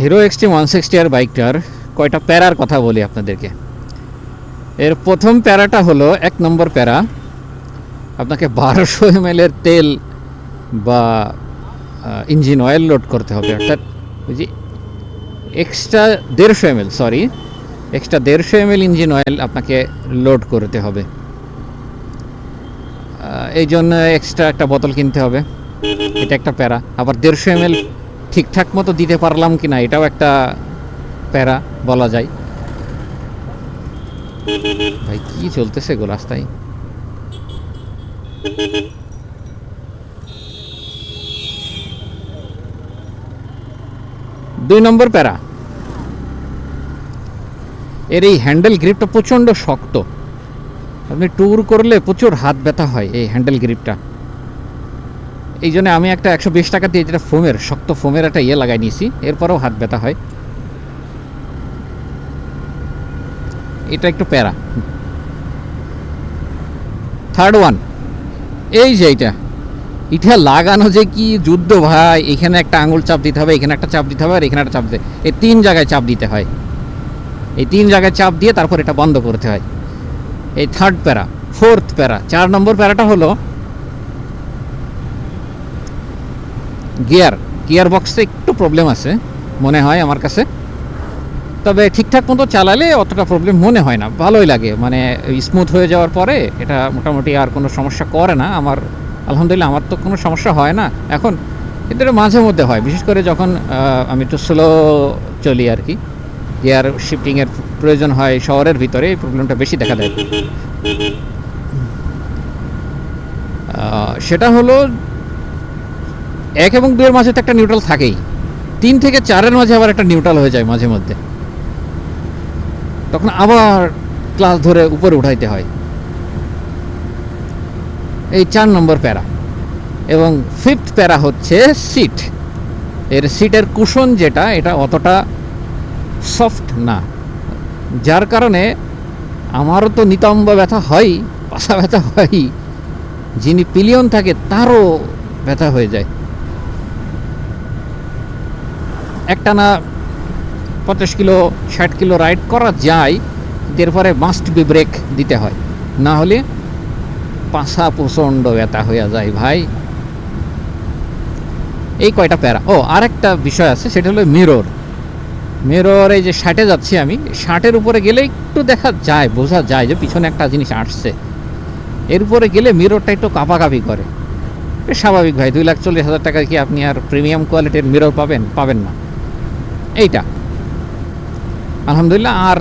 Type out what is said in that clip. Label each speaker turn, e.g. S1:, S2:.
S1: Hero Xtreme one sixty আর বাইকটার কয়টা প্যারার কথা বলি আপনাদেরকে। এর প্রথম প্যারাটা হলো এক নম্বর প্যারা। আপনাকে বারোশো এম এর তেল বা ইঞ্জিন অয়েল লোড করতে হবে। অর্থাৎ যে এক্সট্রা দেড়শো এম সরি এক্সট্রা দেড়শো এম ইঞ্জিন অয়েল আপনাকে লোড করতে হবে। এই জন্য এক্সট্রা একটা বোতল কিনতে হবে। এটা একটা প্যারা। আবার দেড়শো এম ঠিকঠাক মতো দিতে পারলাম কি না এটাও একটা প্যারা বলা যায়। ভাই, কি চলতেছে গো রাস্তায়? দুই নম্বর প্যারা। এর এই হ্যান্ডেল গ্রিপটা প্রচণ্ড শক্ত। আপনি ট্যুর করলে প্রচুর হাত ব্যথা হয় এই হ্যান্ডেল গ্রিপটা। এই জন্য আমি একটা একশো বিশ টাকা দিয়ে যেটা ফোমের, শক্ত ফোমের একটা ইয়ে লাগাই নিয়েছি, এরপরেও হাত ব্যথা হয়। এটা একটু প্যারা। থার্ড ওয়ান এই যে এইটা এটা লাগানো যে কি যুদ্ধ ভাই, এখানে একটা আঙুল চাপ দিতে হবে, এখানে একটা চাপ দিতে হবে, আর এখানে একটা চাপ দিতে এই তিন জায়গায় চাপ দিতে হয়। এই তিন জায়গায় চাপ দিয়ে তারপর এটা বন্ধ করতে হয়। এই থার্ড প্যারা ফোর্থ প্যারা, চার নম্বর প্যারাটা হলো গিয়ার গিয়ার বক্সে একটু প্রবলেম আছে, মনে হয় আমার কাছে। তবে ঠিকঠাক মতো চালালে অতটা প্রবলেম মনে হয় না, ভালোই লাগে। মানে স্মুথ হয়ে যাওয়ার পরে এটা মোটামুটি আর কোনো সমস্যা করে না। আমার, আলহামদুলিল্লাহ আমার তো কোনো সমস্যা হয় না। এখন কিন্তু এটা মাঝে মধ্যে হয়, বিশেষ করে যখন আমি একটু স্লো চলি আর কি। গিয়ার শিফটিংয়ের প্রয়োজন হয় শহরের ভিতরে, এই প্রবলেমটা বেশি দেখা দেয়। সেটা হলো এক এবং দুয়ের মাঝে তো একটা নিউট্রাল থাকেই। তিন থেকে চারের মাঝে আবার একটা নিউট্রাল হয়ে যায় মাঝে মধ্যে। তখন আবার ক্লাস ধরে উপরে উঠাইতে হয়। এই চার নম্বর প্যারা। এবং ফিফথ প্যারা হচ্ছে সিট এর সিটের কুশন যেটা, এটা অতটা সফট না। যার কারণে আমারও তো নিতম্ব ব্যথা হয়, পাশা ব্যথা হয়। যিনি পিলিয়ন থাকে, তারও ব্যথা হয়ে যায়। একটা না পঞ্চাশ কিলো, ষাট কিলো রাইড করা যায়, এরপরে মাস্ট বি ব্রেক দিতে হয়। না হলে পাশা প্রচণ্ড ব্যথা হয়ে যায় ভাই। এই কয়টা প্যারা। ও, আরেকটা বিষয় আছে, সেটা হলো মিরর মিরর যে ষাটে যাচ্ছি আমি, ষাটের উপরে গেলে একটু দেখা যায়, বোঝা যায় যে পিছনে একটা জিনিস আসছে। এর উপরে গেলে মিররটা একটু কাঁপাকাঁপি করে। স্বাভাবিক ভাই, দুই লাখ চল্লিশ হাজার টাকায় কি আপনি আর প্রিমিয়াম কোয়ালিটির মিরর পাবেন? পাবেন না। এইটা। আলহামদুলিল্লাহ আর